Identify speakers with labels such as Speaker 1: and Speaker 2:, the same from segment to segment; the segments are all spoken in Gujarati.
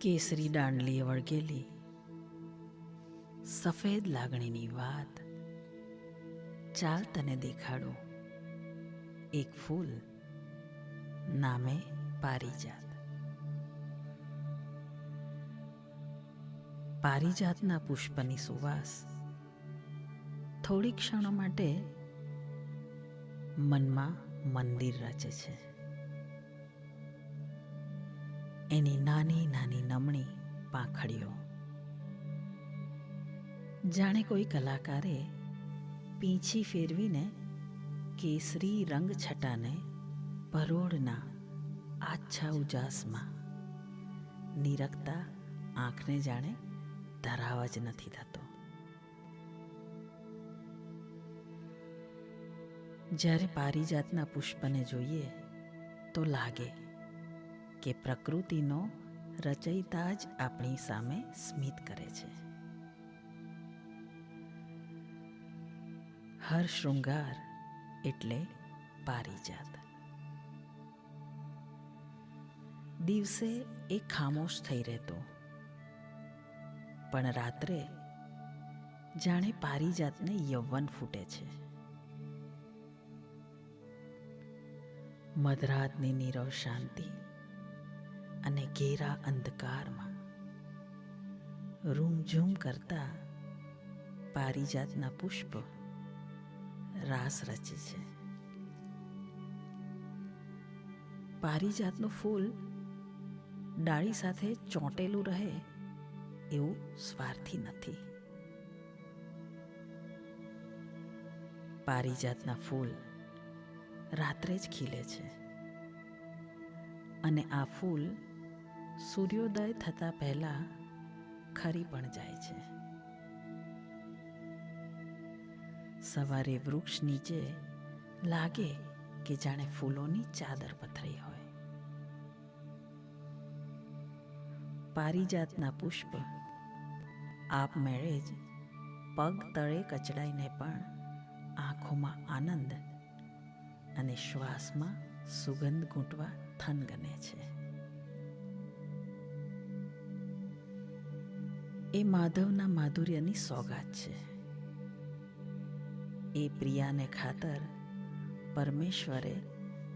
Speaker 1: કેસરી દાંડલીએ વળગેલી. સફેદ લાગણીની વાત. ચાલ તને દેખાડું. એક ફૂલ નામે પારિજાત. પારિજાતના પુષ્પની સુવાસ થોડી ક્ષણો માટે મનમાં મંદિર રચે છે. એની નાની નાની નમણી પાંખડીઓ. જાણે કોઈ કલાકારે પીંછી ફેરવીને કેસરી રંગ છટાને પરોળના આછા ઉજાસમાં નિરખતા આંખને જાણે ધરાવ જ નથી થતો. જ્યારે પારિજાતના પુષ્પને જોઈએ તો લાગે કે પ્રકૃતિનો રચયિતા જ આપણી સામે સ્મિત કરે છે. હર શૃંગાર એટલે પારિજાત દિવસે એ ખામોશ થઈ રહેતો. પણ રાત્રે જાણે પારિજાતને યૌવન ફૂટે છે. મધરાતની નીરવ શાંતિ અને ઘેરા અંધકારમાં. રૂમઝૂમ કરતા પારિજાતના પુષ્પ રાસ રચે છે. પારિજાતનું ફૂલ ડાળી સાથે ચોંટેલું રહે એવું સ્વાર્થી નથી. પારિજાતના ફૂલ રાત્રે જ ખીલે છે. અને આ ફૂલ સૂર્યોદય થતાં પહેલાં ખરી પણ જાય છે. સવારે વૃક્ષ નીચે લાગે કે જાણે ફૂલોની ચાદર પથરી હોય. પારિજાતના પુષ્પ આપમેળે જ પગ તળે કચડાઈને પણ આંખોમાં આનંદ અને શ્વાસમાં સુગંધ ઘૂંટવા થનગને છે. એ માધવના માધુર્યની સોગાત છે. એ પ્રિયાને ખાતર પરમેશ્વરે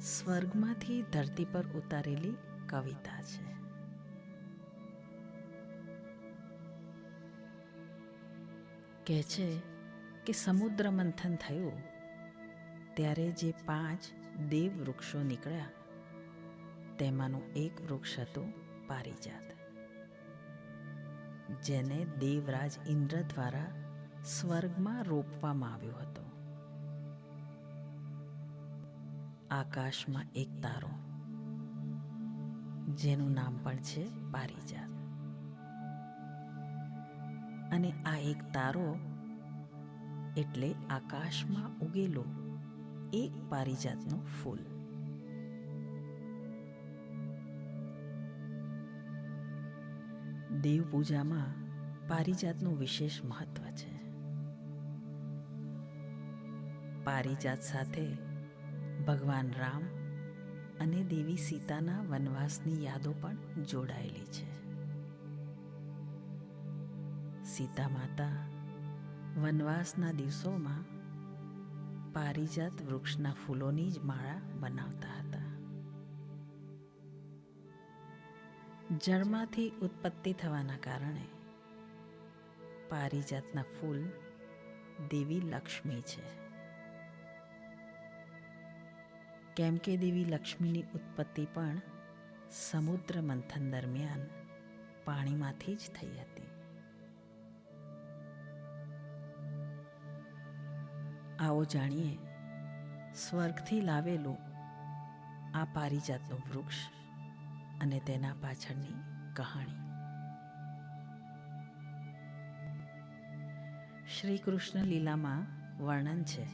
Speaker 1: સ્વર્ગમાંથી ધરતી પર ઉતારેલી કવિતા છે. કહે છે કે સમુદ્ર મંથન થયું ત્યારે જે પાંચ દેવ વૃક્ષો નીકળ્યા તેમાંનું એક વૃક્ષ હતું પારિજાત. જેને દેવરાજ ઇન્દ્ર દ્વારા સ્વર્ગમાં રોપવામાં આવ્યો હતો. આકાશમાં એક તારો, જેનું નામ પણ છે પારિજાત. અને આ એક તારો એટલે આકાશમાં ઉગેલું એક પારિજાતનું ફૂલ. દેવ પૂજામાં પારિજાતનું વિશેષ મહત્વ છે. પારિજાત સાથે ભગવાન રામ અને દેવી સીતાના વનવાસની યાદો પણ જોડાયેલી છે. સીતા માતા વનવાસના દિવસોમાં પારિજાત વૃક્ષના ફૂલોની જ માળા બનાવતા હતા. જળમાંથી ઉત્પત્તિ થવાના કારણે પારિજાતના ફૂલ દેવી લક્ષ્મી છે. કેમ કે દેવી લક્ષ્મીની ઉત્પત્તિ પણ સમુદ્ર મંથન દરમિયાન પાણીમાંથી જ થઈ હતી. આવો જાણીએ, સ્વર્ગથી લાવેલું આ પારિજાતનું વૃક્ષ અને તેના પાછળની કહાણી. શ્રી કૃષ્ણ લીલામાં વર્ણન છે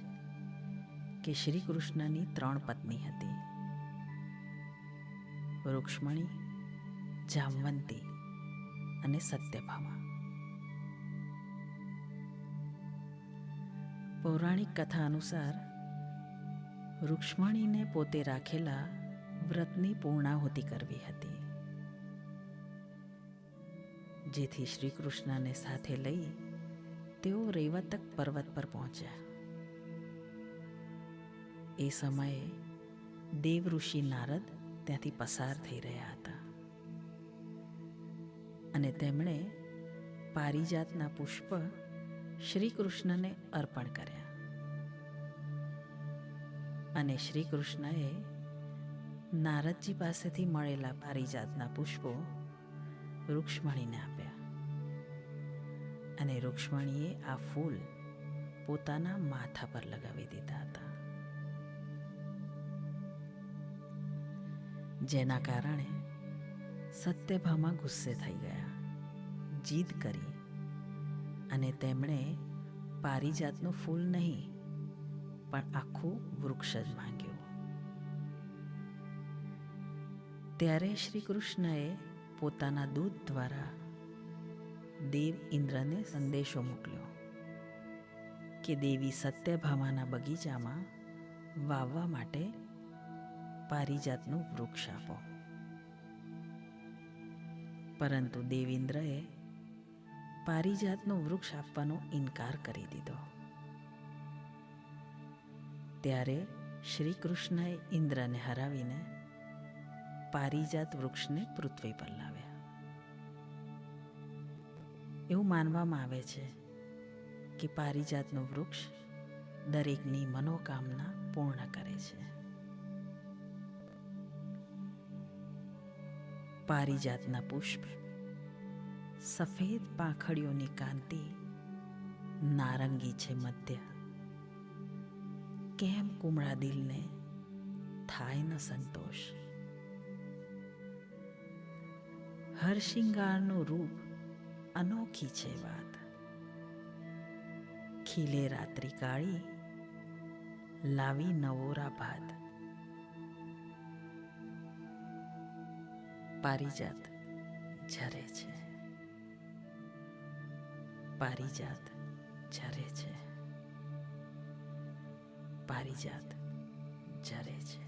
Speaker 1: કે શ્રી કૃષ્ણની ત્રણ પત્ની હતી. રૂક્ષ્મણી, જામવંતી અને સત્યભામા. પૌરાણિક કથા અનુસાર રૂક્ષ્મણીને પોતે રાખેલા વ્રતની પૂર્ણાહુતિ કરવી હતી. જેથી શ્રી કૃષ્ણને સાથે લઈ તેઓ રૈવતક પર્વત પર પહોંચ્યા. એ સમયે દેવ ઋષિ નારદ ત્યાંથી પસાર થઈ રહ્યા હતા. અને તેમણે પારિજાતના પુષ્પ શ્રી કૃષ્ણને અર્પણ કર્યા. અને શ્રી કૃષ્ણએ નારદજી પાસેથી મળેલા પારિજાતના પુષ્પો રૂક્ષ્મણીને આપ્યા. અને રૂક્ષ્મણીએ આ ફૂલ પોતાના માથા પર લગાવી દીધા હતા. જેના કારણે સત્યભામા ગુસ્સે થઈ ગયા, જીદ કરી અને તેમણે પારિજાતનું ફૂલ નહીં, પણ આખું વૃક્ષ જ માંગ્યું ત્યારે શ્રી કૃષ્ણએ પોતાના દૂત દ્વારા દેવ ઇન્દ્રને સંદેશો મોકલ્યો કે દેવી સત્યભામાના બગીચામાં વાવવા માટે પારિજાતનું વૃક્ષ આપો. પરંતુ દેવેન્દ્રએ પારિજાતનું વૃક્ષ આપવાનો ઇનકાર કરી દીધો. ત્યારે શ્રી કૃષ્ણએ ઇન્દ્રને હરાવીને પારિજાત વૃક્ષને પૃથ્વી પર લાવ્યા. એવું માનવામાં આવે છે કે પારિજાતનું વૃક્ષ દરેકની મનોકામના પૂર્ણ કરે છે. પારિજાતના પુષ્પ સફેદ પાંખડીઓની કાંતિ નારંગી છે મધ્ય. કેમ કુમળા દિલને થાય ન સંતોષ? હર શિંગારનું રૂપ અનોખી છે વાત. ખીલે રાત્રિ કાળી, લાવી નવોરા ભાત. પારિજાત ઝરે છે. પારિજાત ઝરે છે. પારિજાત ઝરે છે.